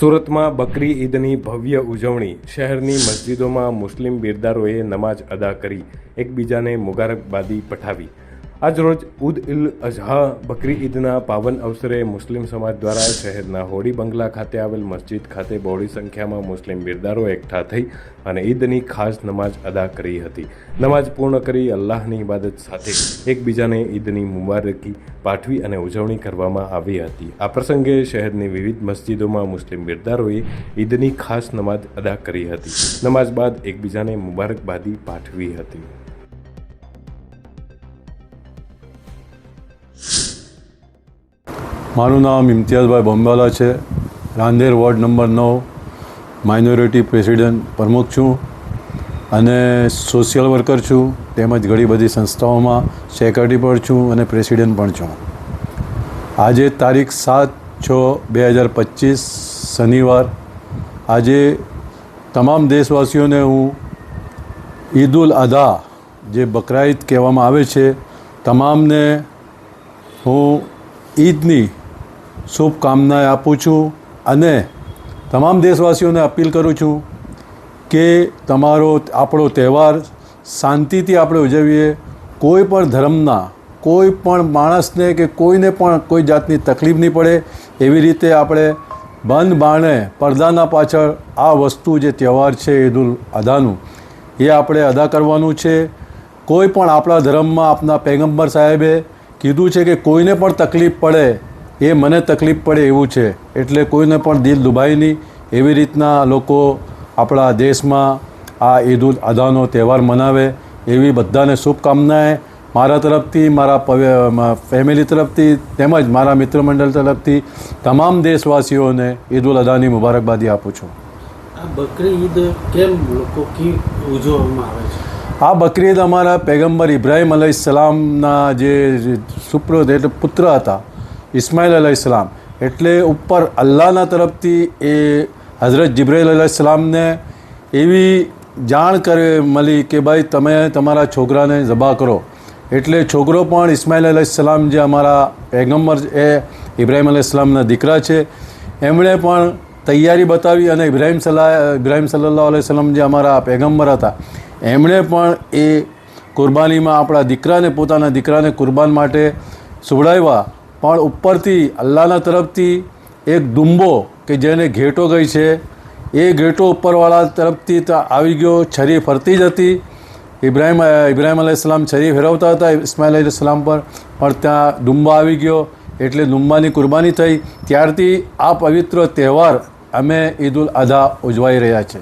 સુરતમાં બકરી ઈદની ભવ્ય ઉજવણી. શહેરની મસ્જિદોમાં મુસ્લિમ બિરદારોએ નમાઝ અદા કરી, એકબીજાને મુબારકબાદી પઠાવી. આજરોજ ઉદ ઇલ અઝહા બકરી ઈદના પાવન અવસરે મુસ્લિમ સમાજ દ્વારા શહેરના હોડી બંગલા ખાતે આવેલ મસ્જિદ ખાતે બહોળી સંખ્યામાં મુસ્લિમ બિરદારો એકઠા થઈ અને ઈદની ખાસ નમાઝ અદા કરી હતી. નમાઝ પૂર્ણ કરી અલ્લાહની ઇબાદત સાથે એકબીજાને ઈદની મુબારકી પાઠવી અને ઉજવણી કરવામાં આવી હતી. આ પ્રસંગે શહેરની વિવિધ મસ્જિદોમાં મુસ્લિમ બિરદારોએ ઈદની ખાસ નમાઝ અદા કરી હતી. નમાઝ બાદ એકબીજાને મુબારકબાદી પાઠવી હતી. મારું નામ ઇમ્તિયાઝભાઈ બંબાલા છે. રાંદેર વોર્ડ નંબર નવ, માઇનોરિટી પ્રેસિડેન્ટ પ્રમુખ છું અને સોશિયલ વર્કર છું, તેમજ ઘણી બધી સંસ્થાઓમાં સેક્રેટરી પણ છું અને પ્રેસિડેન્ટ પણ છું. આજે તારીખ સાત છ બે હજાર પચીસ, શનિવાર. આજે તમામ દેશવાસીઓને હું ઈદ ઉલ અધા, જે બકરાઈદ કહેવામાં આવે છે, તમામને હું ઈદની શુભકામનાએ આપું છું અને તમામ દેશવાસીઓને અપીલ કરું છું કે તમારો આપણો તહેવાર શાંતિથી આપણે ઉજવીએ. કોઈ પણ ધર્મના, કોઈ પણ માણસને કે કોઈને પણ કોઈ જાતની તકલીફ નહીં પડે એવી રીતે આપણે બંધ બાણે પડદાના પાછળ આ વસ્તુ જે તહેવાર છે ઈદ ઉલ અદાનું એ આપણે અદા કરવાનું છે. કોઈ પણ આપણા ધર્મમાં આપણા પૈગંબર સાહેબે કીધું છે કે કોઈને પણ તકલીફ પડે એ મને તકલીફ પડે એવું છે. એટલે કોઈને પણ દિલ દુભાય નહીં. એવી રીતના લોકો આપણા દેશમાં આ ઈદ ઉલ અદાનો તહેવાર મનાવે. એવી બધાને શુભકામનાએ મારા તરફથી મારા ફેમિલી તરફથી તેમજ મારા મિત્ર મંડળ તરફથી તમામ દેશવાસીઓને ઈદ ઉલ અદાની મુબારકબાદી આપું છું. આ બકરી ઈદ કેમ લોકો કી ઉજવવામાં આવે છે? આ બકરી ઈદ અમારા પૈગંબર ઇબ્રાહિમ અલૈહિસ્સલામના જે સુપ્ર એટલે પુત્ર હતા ઇસ્માઇલ અલૈહિસ્સલામ એટલે ઉપર અલ્લાહના તરફથી એ હઝરત જિબ્રાઈલ અલૈહિસ્સલામને એવી જાણ કરે મળી કે ભાઈ તમે તમારા છોકરાને જબા કરો. એટલે છોકરો પણ ઇસ્માઇલ અલૈહિસ્સલામ જે અમારા પેગમ્બર એ ઇબ્રાહિમ અલૈહિસ્સલામના દીકરા છે. એમણે પણ તૈયારી બતાવી અને ઇબ્રાહિમ સલાહ, ઇબ્રાહિમ સલ્લાહ અલૈહિ વસલ્લમ જે અમારા પેગમ્બર હતા, એમણે પણ એ કુરબાનીમાં આપણા દીકરાને, પોતાના દીકરાને કુરબાન માટે સુવડાવ્યા. પણ ઉપરથી અલ્લાહના તરફથી એક દુંબો કે જેને ઘેટો ગઈ છે, એ ઘેટો ઉપરવાળા તરફથી તો આવી ગયો, છરી ફરતી જ હતી. ઇબ્રાહિમ ઇબ્રાહિમ અલાઈસ્લામ છરી ફેરવતા હતા, ઇસ્માઇલ અલાઈસ્લામ પર. પણ ત્યાં ડુંબા આવી ગયો, એટલે ડુંબાની કુરબાની થઈ. ત્યારથી આ પવિત્ર તહેવાર અમે ઈદ ઉલ અધા ઉજવાઈ રહ્યા છે.